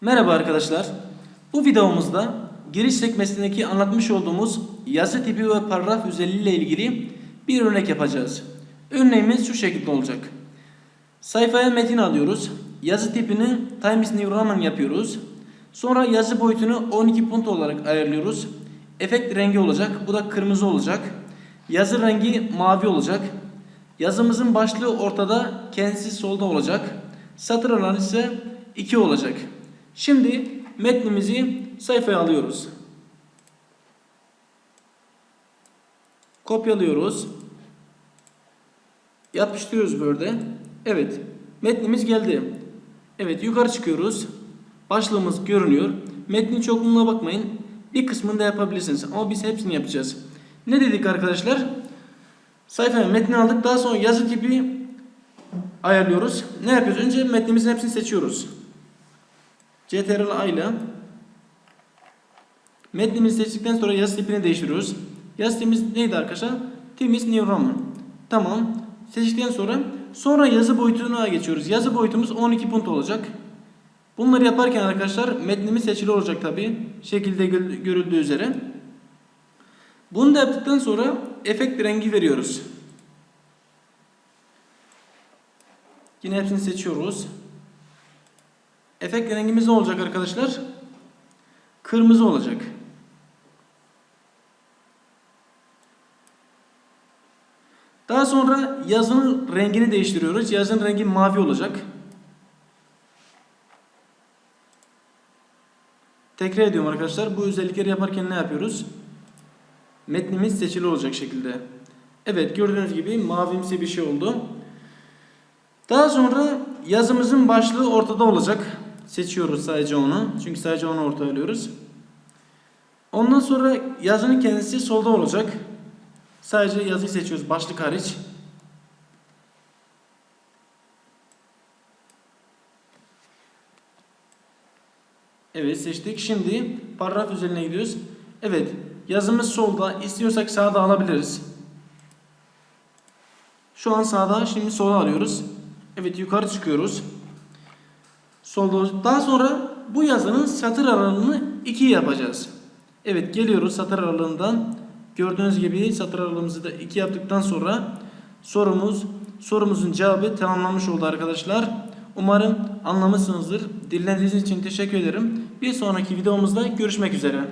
Merhaba arkadaşlar. Bu videomuzda giriş sekmesindeki anlatmış olduğumuz yazı tipi ve paragraf özelliği ile ilgili bir örnek yapacağız. Örneğimiz şu şekilde olacak. Sayfaya metin alıyoruz. Yazı tipini Times New Roman yapıyoruz. Sonra yazı boyutunu 12 punt olarak ayarlıyoruz. Efekt rengi olacak. Bu da kırmızı olacak. Yazı rengi mavi olacak. Yazımızın başlığı ortada, kendisi solda olacak. Satır alanı ise 2 olacak. Şimdi metnimizi sayfaya alıyoruz. Kopyalıyoruz. Yapıştırıyoruz böyle. Evet. Metnimiz geldi. Evet yukarı çıkıyoruz. Başlığımız görünüyor. Metnin çokluğuna bakmayın. Bir kısmını da yapabilirsiniz. Ama biz hepsini yapacağız. Ne dedik arkadaşlar? Sayfaya metni aldık. Daha sonra yazı tipi ayarlıyoruz. Ne yapıyoruz? Önce metnimizin hepsini seçiyoruz. CTRL A ile metnimizi seçtikten sonra yazı tipini değiştiriyoruz. Yazı tipimiz neydi arkadaşlar? Timiz New Roman. Tamam. Seçtikten sonra sonra yazı boyutuna geçiyoruz. Yazı boyutumuz 12 punt olacak. Bunları yaparken arkadaşlar metnimiz seçili olacak tabi. Şekilde gö- görüldüğü üzere. Bunu da yaptıktan sonra efekt rengi veriyoruz. Yine hepsini seçiyoruz. Efekt rengimiz ne olacak arkadaşlar? Kırmızı olacak. Daha sonra yazının rengini değiştiriyoruz. Yazının rengi mavi olacak. Tekrar ediyorum arkadaşlar. Bu özellikleri yaparken ne yapıyoruz? Metnimiz seçili olacak şekilde. Evet gördüğünüz gibi mavimsi bir şey oldu. Daha sonra yazımızın başlığı ortada olacak. Seçiyoruz sadece onu. Çünkü sadece onu ortaya alıyoruz. Ondan sonra yazının kendisi solda olacak. Sadece yazıyı seçiyoruz başlık hariç. Evet seçtik. Şimdi paragraf üzerine gidiyoruz. Evet yazımız solda. İstiyorsak sağda alabiliriz. Şu an sağda. Şimdi sola alıyoruz. Evet yukarı çıkıyoruz. Daha sonra bu yazının satır aralığını 2 yapacağız. Evet geliyoruz satır aralığından. Gördüğünüz gibi satır aralığımızı da 2 yaptıktan sonra sorumuz sorumuzun cevabı tamamlanmış oldu arkadaşlar. Umarım anlamışsınızdır. Dinlediğiniz için teşekkür ederim. Bir sonraki videomuzda görüşmek üzere.